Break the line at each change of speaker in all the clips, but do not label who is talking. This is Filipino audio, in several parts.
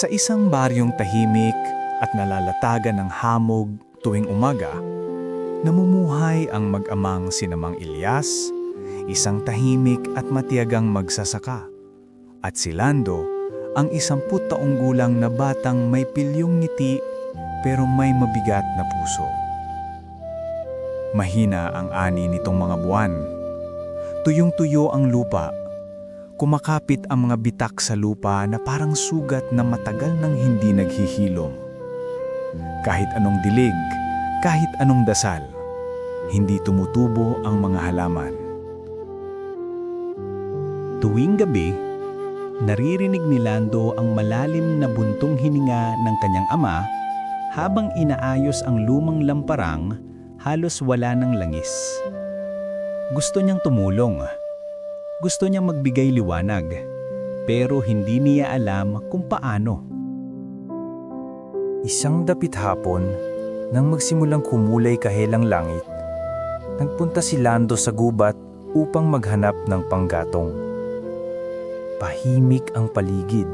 Sa isang baryong tahimik at nalalatagan ng hamog tuwing umaga, namumuhay ang mag-amang sinamang Ilyas, isang tahimik at matiyagang magsasaka. At si Lando, ang isamput taong gulang na batang may pilyong ngiti pero may mabigat na puso. Mahina ang ani nitong mga buwan. Tuyong-tuyo ang lupa. Kumakapit ang mga bitak sa lupa na parang sugat na matagal nang hindi naghihilom. Kahit anong dilig, kahit anong dasal, hindi tumutubo ang mga halaman.
Tuwing gabi, naririnig ni Lando ang malalim na buntong hininga ng kanyang ama habang inaayos ang lumang lamparang halos wala ng langis. Gusto niyang tumulong. Gusto niyang magbigay liwanag. Pero hindi niya alam kung paano.
Isang dapit hapon, nang magsimulang kumulay kahelang langit, nagpunta si Lando sa gubat upang maghanap ng panggatong. Pahimik ang paligid.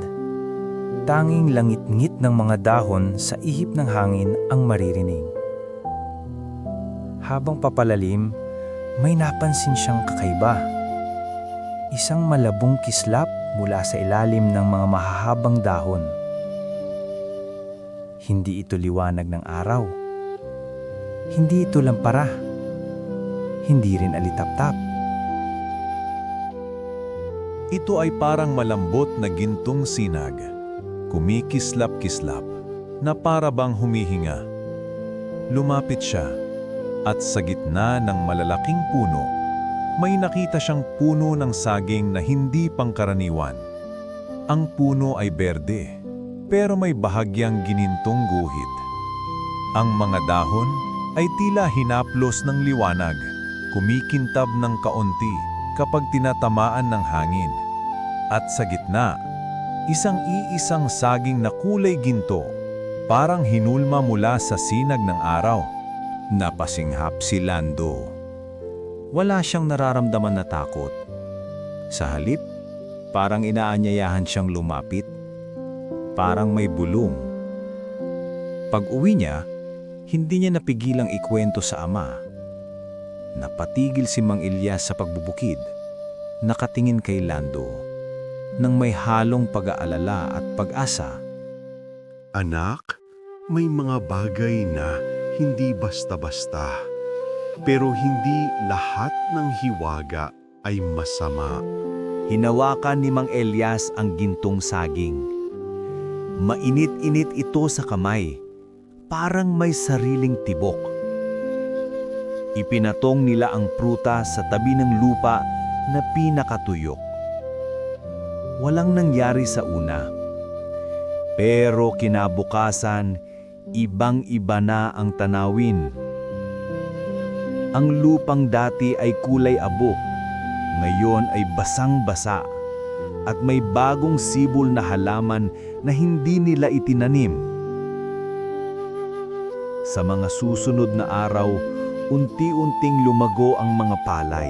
Tanging langit-ngit ng mga dahon sa ihip ng hangin ang maririnig. Habang papalalim, may napansin siyang kakaiba. Isang malabong kislap mula sa ilalim ng mga mahahabang dahon. Hindi ito liwanag ng araw. Hindi ito lampara. Hindi rin alitap-tap.
Ito ay parang malambot na gintong sinag, kumikislap-kislap, na para bang humihinga. Lumapit siya, at sa gitna ng malalaking puno, may nakita siyang puno ng saging na hindi pangkaraniwan. Ang puno ay berde, pero may bahagyang ginintong guhit. Ang mga dahon ay tila hinaplos ng liwanag, kumikintab ng kaunti kapag tinatamaan ng hangin. At sa gitna, isang iisang saging na kulay ginto, parang hinulma mula sa sinag ng araw. Napasinghap si Lando. Wala siyang nararamdaman na takot. Sa halip, parang inaanyayahan siyang lumapit. Parang may bulong. Pag uwi niya, hindi niya napigilang ikwento sa ama. Napatigil si Mang Ilyas sa pagbubukid. Nakatingin kay Lando. Nang may halong pag-aalala at pag-asa.
Anak, may mga bagay na hindi basta-basta. Pero hindi lahat ng hiwaga ay masama.
Hinawakan ni Mang Elias ang gintong saging. Mainit-init ito sa kamay, parang may sariling tibok. Ipinatong nila ang pruta sa tabi ng lupa na pinakatuyok. Walang nangyari sa una. Pero kinabukasan, ibang-iba na ang tanawin. Ang lupang dati ay kulay abo, ngayon ay basang-basa at may bagong sibol na halaman na hindi nila itinanim. Sa mga susunod na araw, unti-unting lumago ang mga palay.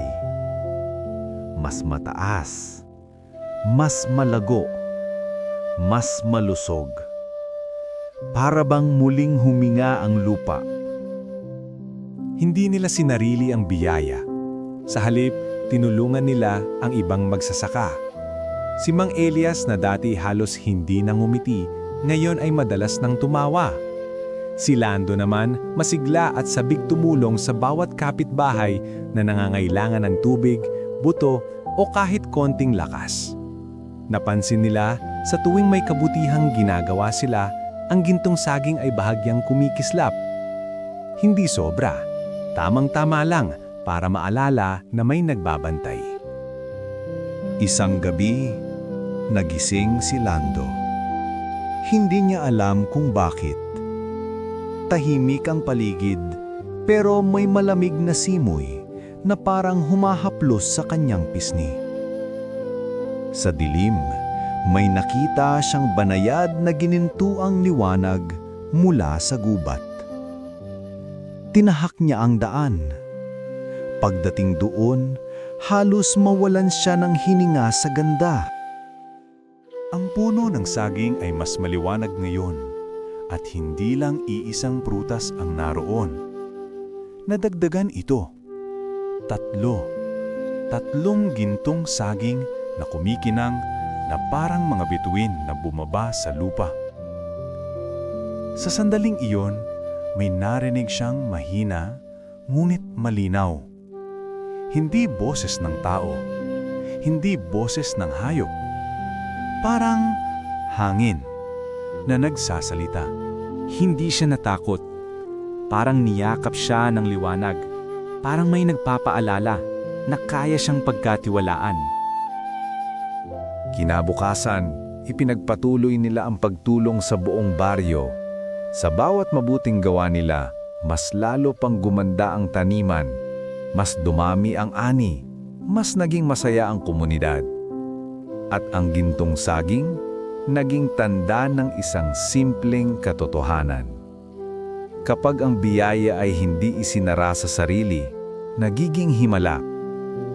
Mas mataas, mas malago, mas malusog. Para bang muling huminga ang lupa.
Hindi nila sinarili ang biyaya. Sa halip, tinulungan nila ang ibang magsasaka. Si Mang Elias na dati halos hindi nang umiti, ngayon ay madalas nang tumawa. Si Lando naman masigla at sabik tumulong sa bawat kapitbahay na nangangailangan ng tubig, buto o kahit konting lakas. Napansin nila sa tuwing may kabutihang ginagawa sila, ang gintong saging ay bahagyang kumikislap. Hindi sobra, tamang-tama lang para maalala na may nagbabantay. Isang gabi, nagising si Lando. Hindi niya alam kung bakit. Tahimik ang paligid, pero may malamig na simoy na parang humahaplos sa kanyang pisni. Sa dilim, may nakita siyang banayad na ginintuang liwanag mula sa gubat. Tinahak niya ang daan. Pagdating doon, halos mawalan siya ng hininga sa ganda. Ang puno ng saging ay mas maliwanag ngayon at hindi lang iisang prutas ang naroon. Nadagdagan ito. Tatlo. Tatlong gintong saging na kumikinang na parang mga bituin na bumaba sa lupa. Sa sandaling iyon, may narinig siyang mahina ngunit malinaw. Hindi boses ng tao, hindi boses ng hayop. Parang hangin na nagsasalita.
Hindi siya natakot. Parang niyakap siya ng liwanag. Parang may nagpapaalala na kaya siyang pagkatiwalaan.
Kinabukasan, ipinagpatuloy nila ang pagtulong sa buong baryo. Sa bawat mabuting gawa nila, mas lalo pang gumanda ang taniman, mas dumami ang ani, mas naging masaya ang komunidad. At ang gintong saging, naging tanda ng isang simpleng katotohanan. Kapag ang biyaya ay hindi isinara sa sarili, nagiging himala.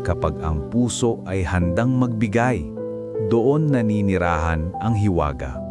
Kapag ang puso ay handang magbigay, doon naninirahan ang hiwaga.